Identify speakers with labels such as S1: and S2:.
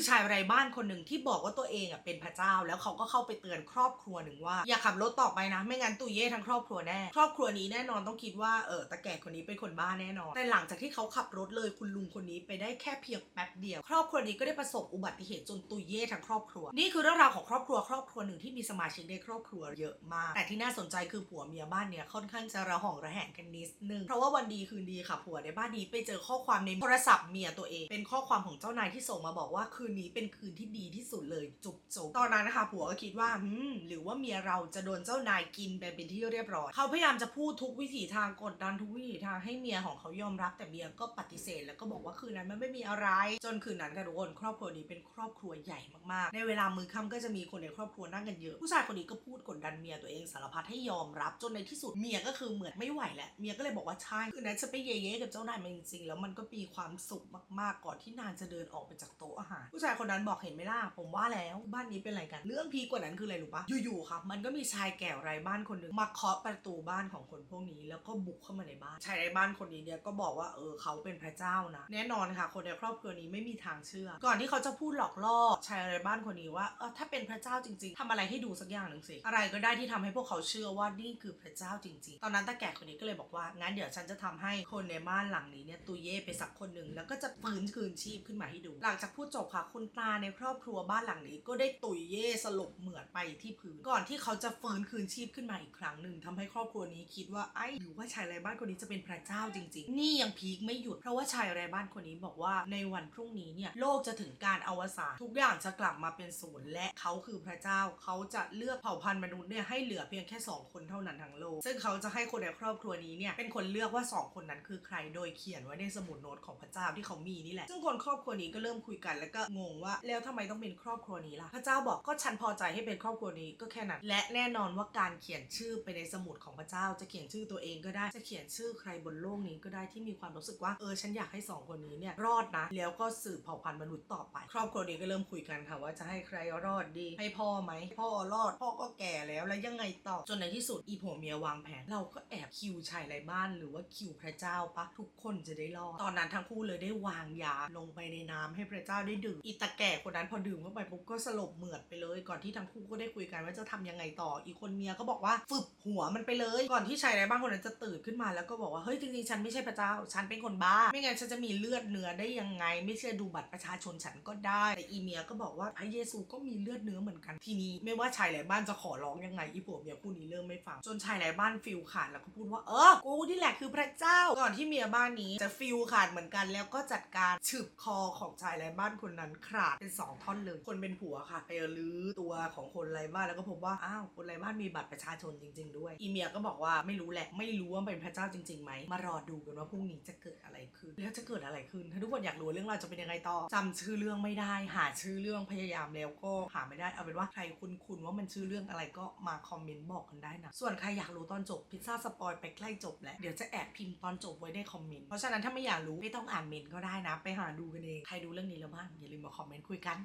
S1: คือชายไร้บ้านคนหนึ่งที่บอกว่าตัวเองอะเป็นพระเจ้า แล้วเขาก็เข้าไปเตือนครอบครัวหนึ่งว่า อย่าขับรถต่อไปนะ ไม่งั้นตุยเย่ทั้งครอบครัวแน่ ครอบครัวนี้แน่นอนต้องคิดว่าเออตาแก่คนนี้เป็นคนบ้าแน่นอน แต่หลังจากที่เขาขับรถเลยคุณลุงคนนี้ไปได้แค่เพียงแป๊บเดียว ครอบครัวนี้ก็ได้ประสบอุบัติเหตุจนตุยเย่ทั้งครอบครัว นี่คือเรื่องราวของครอบครัวครอบครัวหนึ่งที่มีสมาชิกในครอบครัวเยอะมาก แต่ที่น่าสนใจคือผัวเมียบ้านเนี่ยค่อนข้างจะระหองระแหงกันนิดนึง เพราะว่าวันดีคืนดีค่ะผัวในบ้านนี้ไปเจอข้อความในโทรศัพท์เมียตัวเองเป็นข้อความของเจ้านายที่ส่งมาบอกว่าคืนนี้เป็นคืนที่ดีที่สุดเลยจุบจบตอนนั้นนะคะผัวก็คิดว่าหืมหรือว่าเมียเราจะโดนเจ้านายกินไปเป็นที่เรียบร้อย เขาพยายามจะพูดทุกวิถีทางกดดันทุกวิถีทางให้เมียของเขายอมรับ แต่เมียก็ปฏิเสธ แล้วก็บอกว่าคืนนั้นมันไม่มีอะไร จนคืนนั้นค่ะทุกคนครอบครัวนี้เป็นครอบครัวใหญ่มากๆ ในเวลามือค่ำก็จะมีคนในครอบครัวนั่งกันเยอะ ผู้ชายคนนี้ก็พูดกดดันเมียตัวเองสารพัดให้ยอมรับ จนในที่สุดเมียก็คือเหมือนไม่ไหวแหละเมียก็เลยบอกว่าใช่คืนนั้นฉันไปเย่ๆกับเจ้านายมาจริงๆแล้วมันก็มีความสุขมากๆ ก่อนที่นางจะเดินออกไปจากโต๊ะอาหารผู้ชายคนนั้นบอกเห็นไหมล่ะผมว่าแล้วบ้านนี้เป็นอะไรกัน เรื่องพีกว่านั้นคืออะไรรู้ปะอยู่ๆครับมันก็มีชายแก่ไร้บ้านคนหนึ่งมาเคาะประตูบ้านของคนพวกนี้แล้วก็บุกเข้ามาในบ้าน ชายไร้บ้านคนนี้เนี่ยก็บอกว่าเออเขาเป็นพระเจ้านะแน่นอนค่ะ คนในครอบครัวนี้ไม่มีทางเชื่อ ก่อนที่เขาจะพูดหลอกล่อชายไร้บ้านคนนี้ว่าเออถ้าเป็นพระเจ้าจริง ๆทำอะไรให้ดูสักอย่างหนึ่งสิอะไรก็ได้ที่ทำให้พวกเขาเชื่อว่านี่คือพระเจ้าจริง ๆ ตอนนั้นตาแก่คนนี้ก็เลยบอกว่างั้นเดี๋ยวฉันจะทำให้คนในบ้านหลังนี้เนี่ยตุเย่ไปสักคนหนึ่งแล้วก็จะฟื้นคืนชีพขึ้นมาให้ดู หลังจากพูดจบค่ะคุณตาในครอบครัวบ้านหลังนี้ ก็ได้ตุยเย่สลบเหมือดไปที่พื้นก่อนที่เขาจะฟื้นคืนชีพขึ้นมาอีกครั้งหนึ่งทำให้ครอบครัวนี้คิดว่าไอ้หรือว่าชายไร้บ้านคนนี้จะเป็นพระเจ้าจริง ๆ นี่ยังพีคไม่หยุดเพราะว่าชายไร้บ้านคนนี้บอกว่าในวันพรุ่งนี้เนี่ยโลกจะถึงการอวสานทุกอย่างจะกลับมาเป็นศูนย์และเขาคือพระเจ้าเขาจะเลือกเผ่าพันธุ์มนุษย์เนี่ยให้เหลือเพียงแค่สองคนเท่านั้นทั้งโลก ซึ่งเขาจะให้คนในครอบครัวนี้เนี่ยเป็นคนเลือกว่าสองคนนั้นคือใครโดยเขียนไว้ในสมุดโน้ตของพระเจ้าที่เขามีนี่แหละซึ่งคนครอบครัวนี้ก็เริ่มคุยกันแล้วก็งงว่า แล้วทำไมต้องเป็นครอบครัวนี้ล่ะ พระเจ้าบอกก็ฉันพอใจให้เป็นครอบครัวนี้ก็แค่นั้น และแน่นอนว่าการเขียนชื่อไปในสมุดของพระเจ้า จะเขียนชื่อตัวเองก็ได้ จะเขียนชื่อใครบนโลกนี้ก็ได้ที่มีความรู้สึกว่าเออฉันอยากให้สองคนนี้เนี่ยรอดนะ แล้วก็สืบเผ่าพันธุ์มนุษย์ต่อไป ครอบครัวนี้ก็เริ่มคุยกันค่ะว่าจะให้ใครรอดดี ให้พ่อไหมพ่อรอด พ่อก็แก่แล้วแล้วยังไงต่อจนในที่สุดอีผัวเมียวางแผน เราก็แอบคิวชายไร้บ้าน หรือว่าคิวพระเจ้าปะทุกคนจะได้รอดตอนนั้นทั้งคู่เลยได้วางยาลงไปในน้ำให้พระเจ้าได้ดื่มอีตาแก่คนนั้นพอดื่มเข้าไปปุ๊บก็สลบเหมือดไปเลย ก่อนที่ทั้งคู่ก็ได้คุยกันว่าจะทำยังไงต่อ อีกคนเมียก็บอกว่าฝึกหัวมันไปเลย ก่อนที่ชายไร้บ้านคนนั้นจะตื่นขึ้นมาแล้วก็บอกว่าเฮ้ยจริงๆฉันไม่ใช่พระเจ้า ฉันเป็นคนบ้า ไม่งั้นฉันจะมีเลือดเนื้อได้ยังไง ไม่เชื่อดูบัตรประชาชนฉันก็ได้แต่อีเมียก็บอกว่าพระเยซูก็มีเลือดเนื้อเหมือนกันทีนี้ ไม่ว่าชายไร้บ้านจะขอร้องยังไงอีผัวเมียคู่นี้เริ่มไม่ฟังจนชายไร้บ้านฟิลขาดแล้วก็พูดว่าเออกูนี่แหละคือพระเจ้าก่อนที่เมียบ้านนี้จะฟิลขาดเหมือนกันแล้วก็จัดการฉึบคอของชายไร้บ้านคนนั้นขาดเป็นสองท่อนเลย คนเป็นผัวค่ะไปรื้อตัวของคนไร้บ้านแล้วก็พบว่าอ้าวคนไร้บ้านมีบัตรประชาชนจริง ๆ ด้วย อีเมียก็บอกว่าไม่รู้แหละไม่รู้ว่าเป็นพระเจ้าจริงๆไหมมารอดูกันว่าพรุ่งนี้จะเกิดอะไรขึ้น แล้วจะเกิดอะไรขึ้น ถ้าทุกคนอยากรู้เรื่องราวจะเป็นยังไงต่อจำชื่อเรื่องไม่ได้ หาชื่อเรื่องพยายามแล้วก็หาไม่ได้เอาเป็นว่าใครคุ้นๆว่ามันชื่อเรื่องอะไรก็มาคอมเมนต์บอกกันได้นะส่วนใครอยากรู้ตอนจบพิซซ่าสปอยไปใกล้จบแล้วเดี๋ยวจะแอบพิมพ์ตอนจบไว้ในคอมเมนต์เพราะฉะนั้นถ้าไม่อยากรู้ไม่ต้องอ่านเมนต์ก็ได้นะ ไปหาดูกันเองใครดูเรื่องนี้แล้วบ้างอย่าลืมมาคอมเมนต์คุยกัน